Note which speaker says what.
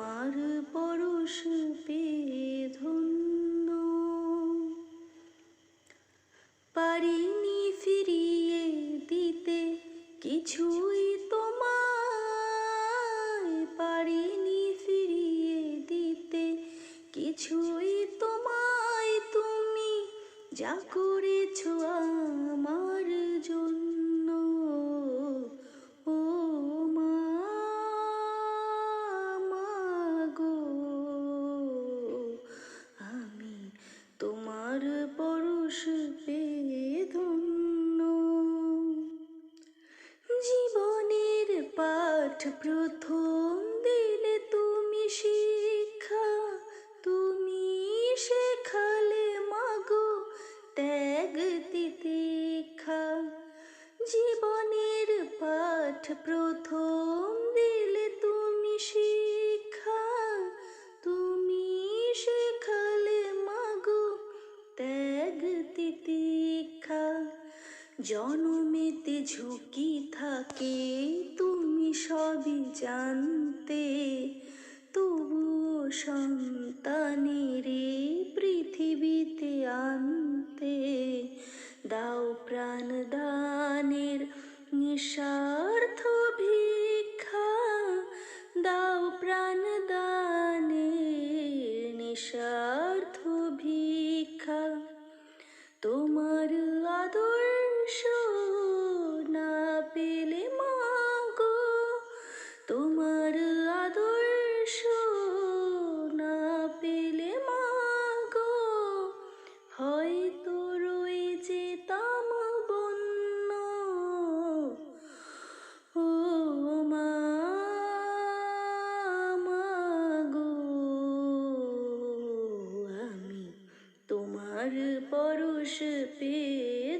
Speaker 1: তোমার পরশ পেয়ে ধন্য পারিনি ফিরিয়ে দিতে কিছুই তোমায়। পারিনি ফিরিয়ে দিতে কিছুই তোমায়। তুমি যা করেছ আমার জন্য পাঠ প্রথম দিলে তুমি শিক্ষা তুমি শেখালে মাগো ত্যাগ তিতিক্ষা। জীবনের পাঠ প্রথম জনমেতে ঝুঁকি থাকে, তুমি সবই জানতে। তবুও সন্তানের পৃথিবীতে আনতে। দাও প্রাণ দানের নিঃস্বার্থ ভিক্ষা। দাও প্রাণ দানের নিঃস্বার্থ আমি তোমার পরশ পেয়ে